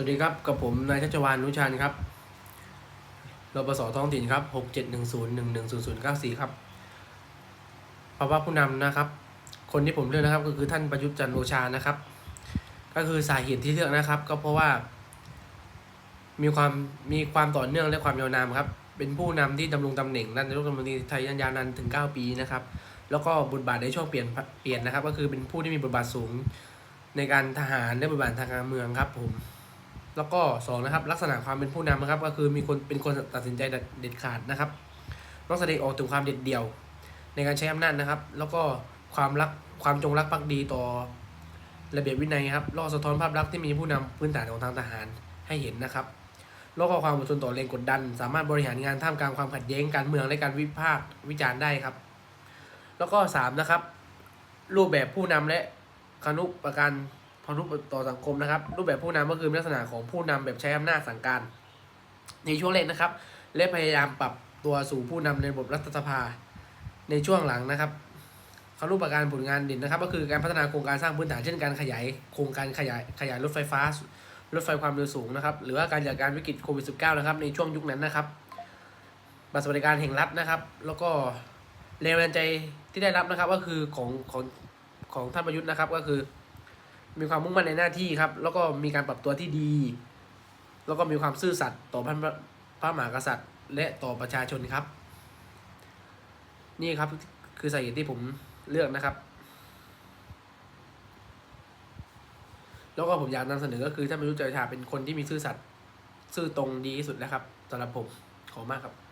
วัสดีครับ กับผมนายชัชวานนุชานครับรปสท้องถิ่นครับหกเจ็ดหนึ่งศูนย์หนึ่งหนึ่งศูนย์ศูนย์เก้าสี่ครับภาวะผู้นำนะครับ คนที่ผมเลือกนะครับ ก็คือท่านประยุทธ์จันทร์โอชานะครับ ก็คือสาเหตุที่เลือกนะครับ ก็เพราะว่า มีความมีความต่อเนื่องและความยาวนานครับ เป็นผู้นำที่ดำรงตำแหน่งนายกรัฐมนตรีไทยยาวนานถึง 9 ปีนะครับ แล้วก็บทบาทในช่วงเปลี่ยนเปลี่ยนนะครับ ก็คือเป็นผู้ที่มีบทบาทสูงในการทหารและบทบาททางการเมืองครับผม แล้วก็สองนะครับลักษณะความเป็นผู้นำนะครับ ก็คือมีคนเป็นคนตัดสินใจเด็ดขาดนะครับต้องแสดงออกถึงความเด็ดเดี่ยว ในการใช้อำนาจนะครับ แล้วก็ความรักความจงรักภักดีต่อระเบียบวินัยครับล้วก็สะท้อนภาพลักษณ์ที่มีผู้นำพื้นฐานของทางทหารให้เห็นนะครับแล้วก็ความอดทนต่อแรงกดดัน สามารถบริหารงานท่ามกลางความขัดแย้งการเมืองและการวิพากษ์วิจารณ์ได้ครับ แล้วก็สามนะครับรูปแบบผู้นำและคนุประการ พนุต่อสังคมนะครับ รูปแบบผู้นำก็คือลักษณะของผู้นำแบบใช้อำนาจสั่งการ ในช่วงแรกนะครับ และพยายามปรับตัวสู่ผู้นำในระบบรัฐสภา ในช่วงหลังนะครับเขารูปประการผลงานเด่นนะครับ ก็คือการพัฒนาโครงการสร้างพื้นฐานเช่นการขยายโครงการขยายขยายรถไฟฟ้า รถไฟความเร็วสูงนะครับ หรือว่าการจัดการวิกฤตโควิด -19 นะครับ ในช่วงยุคนั้นนะครับบัตรสวัสดิการแห่งรัฐนะครับ แล้วก็แรงบันดาลใจที่ได้รับนะครับก็คือของของของท่านประยุทธ์นะครับก็คือ มีความมุ่งมั่นในหน้าที่ครับ แล้วก็มีการปรับตัวที่ดี แล้วก็มีความซื่อสัตย์ต่อพระพระมหากษัตริย์ และต่อประชาชนครับ นี่ครับคือสาเหตุที่ผมเลือกนะครับ แล้วก็ผมอยากนำเสนอก็คือท่านประยุทธ์จันทร์โอชาเป็นคนที่มีซื่อสัตย์ซื่อตรงดีที่สุดแล้วครับสำหรับผมขอมากครับ